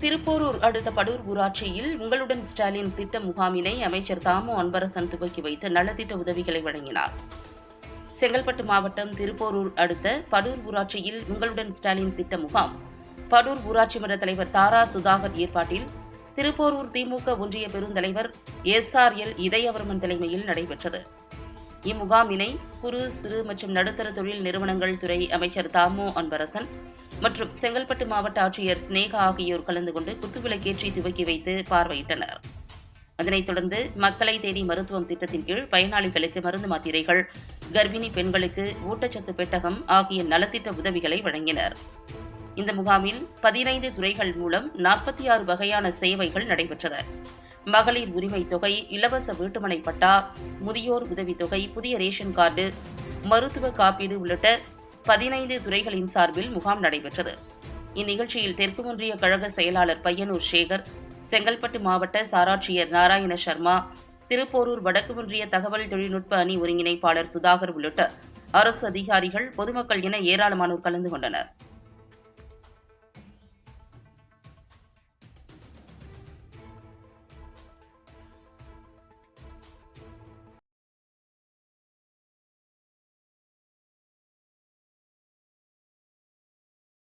திருப்போரூர் அடுத்த படூர் ஊராட்சியில் உங்களுடன் ஸ்டாலின் திட்ட முகாமினை அமைச்சர் தாமு அன்பரசன் துவக்கி வைத்து நலத்திட்ட உதவிகளை வழங்கினார். செங்கல்பட்டு மாவட்டம் திருப்போரூர் அடுத்த படூர் ஊராட்சியில் உங்களுடன் ஸ்டாலின் திட்ட முகாம். படூர் ஊராட்சி மன்ற தலைவர் தாரா சுதாகர் ஏற்பாட்டில் திருப்போரூர் திமுக ஒன்றிய பெருந்தலைவர் எஸ் ஆர் எல் இதயவர்மன் தலைமையில் நடைபெற்றது. இம்முகாமினை குறு சிறு மற்றும் நடுத்தர தொழில் நிறுவனங்கள் துறை அமைச்சர் தாமு அன்பரசன் மற்றும் செங்கல்பட்டு மாவட்ட ஆட்சியர் சினேகா ஆகியோர் கலந்து கொண்டு குத்துவிளக்கேற்றி துவக்கி வைத்து பார்வையிட்டனர். அதனைத் தொடர்ந்து மக்களை தேடி மருத்துவம் திட்டத்தின் கீழ் பயனாளிகளுக்கு மருந்து மாத்திரைகள் கர்ப்பிணி பெண்களுக்கு ஊட்டச்சத்து பெட்டகம் ஆகிய நலத்திட்ட உதவிகளை வழங்கினர். இந்த முகாமில் பதினைந்து துறைகள் மூலம் நாற்பத்தி ஆறு வகையான சேவைகள் நடைபெற்றன. மகளிர் உரிமை தொகை இலவச வீட்டுமனை பட்டா முதியோர் உதவித்தொகை புதிய ரேஷன் கார்டு மருத்துவ காப்பீடு உள்ளிட்ட பதினைந்து துறைகளின் சார்பில் முகாம் நடைபெற்றது. இந்நிகழ்ச்சியில் தெற்கு ஒன்றிய கழக செயலாளர் பையனூர் சேகர் செங்கல்பட்டு மாவட்ட சாராட்சியர் நாராயண சர்மா திருப்போரூர் வடக்கு ஒன்றிய தகவல் தொழில்நுட்ப அணி ஒருங்கிணைப்பாளர் சுதாகர் உள்ளிட்ட அரசு அதிகாரிகள் பொதுமக்கள் என ஏராளமானோர் கலந்து கொண்டனர்.